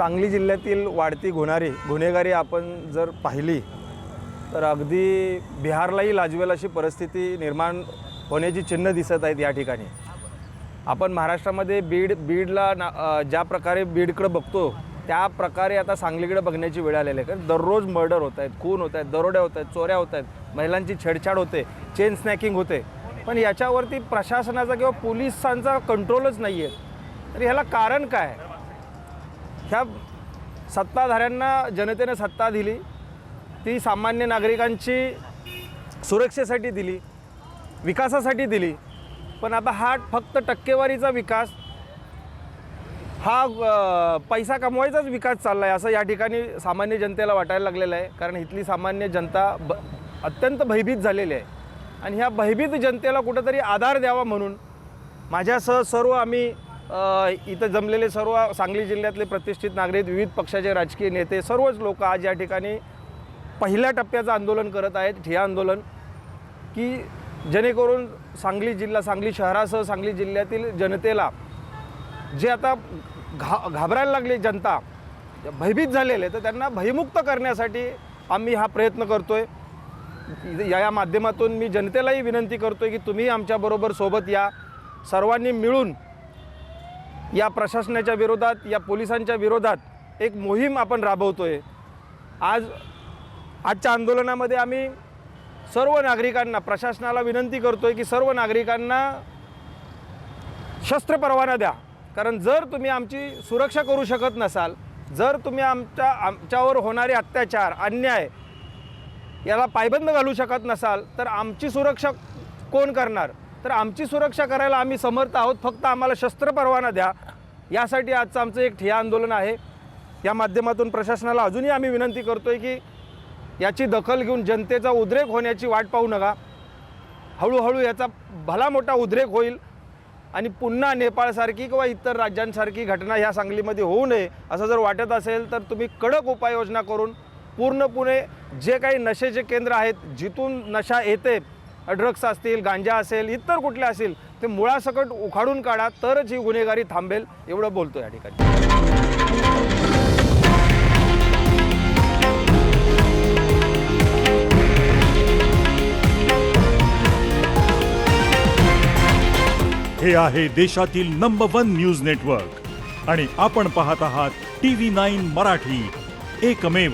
सांगली जिल्ह्यातील वाढती गुन्हारी गुन्हेगारी आपण जर पाहिली तर अगदी बिहारलाही लाजवेल अशी परिस्थिती निर्माण होण्याची चिन्ह दिसत आहेत या ठिकाणी. आपण महाराष्ट्रामध्ये बीड बीडला ना ज्या प्रकारे बीडकडं बघतो त्या प्रकारे आता सांगलीकडे बघण्याची वेळ आलेली आहे. कारण दररोज मर्डर होत आहेत खून होत आहेत दरोड्या होत आहेत चोऱ्या होत आहेत महिलांची छेडछाड होते चेन स्नॅकिंग होते. पण याच्यावरती प्रशासनाचा किंवा पोलिसांचा कंट्रोलच नाही आहे तर ह्याला कारण काय? ह्या सत्ताधाऱ्यांना जनतेने सत्ता दिली ती सामान्य नागरिकांची सुरक्षेसाठी दिली विकासासाठी दिली. पण आता हा फक्त टक्केवारीचा विकास हा पैसा कमवायचाच विकास चालला आहे असं या ठिकाणी सामान्य जनतेला वाटायला लागलेलं आहे. कारण इथली सामान्य जनता ब अत्यंत भयभीत झालेली आहे. आणि ह्या भयभीत जनतेला कुठंतरी आधार द्यावा म्हणून माझ्यासह सर्व आम्ही इथं जमलेले सर्व सांगली जिल्ह्यातले प्रतिष्ठित नागरिक विविध पक्षाचे राजकीय नेते सर्वच लोक आज या ठिकाणी पहिल्या टप्प्याचं आंदोलन करत आहेत ठिया आंदोलन की जेणेकरून सांगली जिल्हा सांगली शहरासह सांगली जिल्ह्यातील जनतेला जे आता घा घाबरायला लागली जनता भयभीत झालेले तर त्यांना भयमुक्त करण्यासाठी आम्ही हा प्रयत्न करतो आहे या या माध्यमातून मी जनतेलाही विनंती करतो आहे की तुम्ही आमच्याबरोबर सोबत या सर्वांनी मिळून या प्रशासनाच्या विरोधात या पोलिसांच्या विरोधात एक मोहीम आपण राबवतो आहे आज आजच्या आंदोलनामध्ये आम्ही सर्व नागरिकांना प्रशासनाला विनंती करतो आहे की सर्व नागरिकांना शस्त्र परवाना द्या. कारण जर तुम्ही आमची सुरक्षा करू शकत नसाल जर तुम्ही आमच्या आमच्यावर होणारे अत्याचार अन्याय याला पायबंद घालू शकत नसाल तर आमची सुरक्षा कोण करणार? तर आमची सुरक्षा करायला आम्ही समर्थ आहोत. फक्त आम्हाला शस्त्र परवाना द्या. यासाठी आजचं आमचं एक ठिया आंदोलन आहे. या माध्यमातून प्रशासनाला अजूनही आम्ही विनंती करतो आहे की याची दखल घेऊन जनतेचा उद्रेक होण्याची वाट पाहू नका. हळूहळू याचा भला मोठा उद्रेक होईल. आणि पुन्हा नेपाळसारखी किंवा इतर राज्यांसारखी घटना ह्या सांगलीमध्ये होऊ नये असं जर वाटत असेल तर तुम्ही कडक उपाययोजना करून पूर्णपणे जे काही नशेचे केंद्र आहेत जिथून नशा येते ड्रग्स असतील गांजा असेल इतर कुठले असेल ते मुळासकट उखाडून काढा तरच ही गुन्हेगारी थांबेल एवढं बोलतो या ठिकाणी. हे आहे देशातील नंबर वन न्यूज नेटवर्क आणि आपण पाहत आहात टी व्ही नाईन मराठी. एकमेव.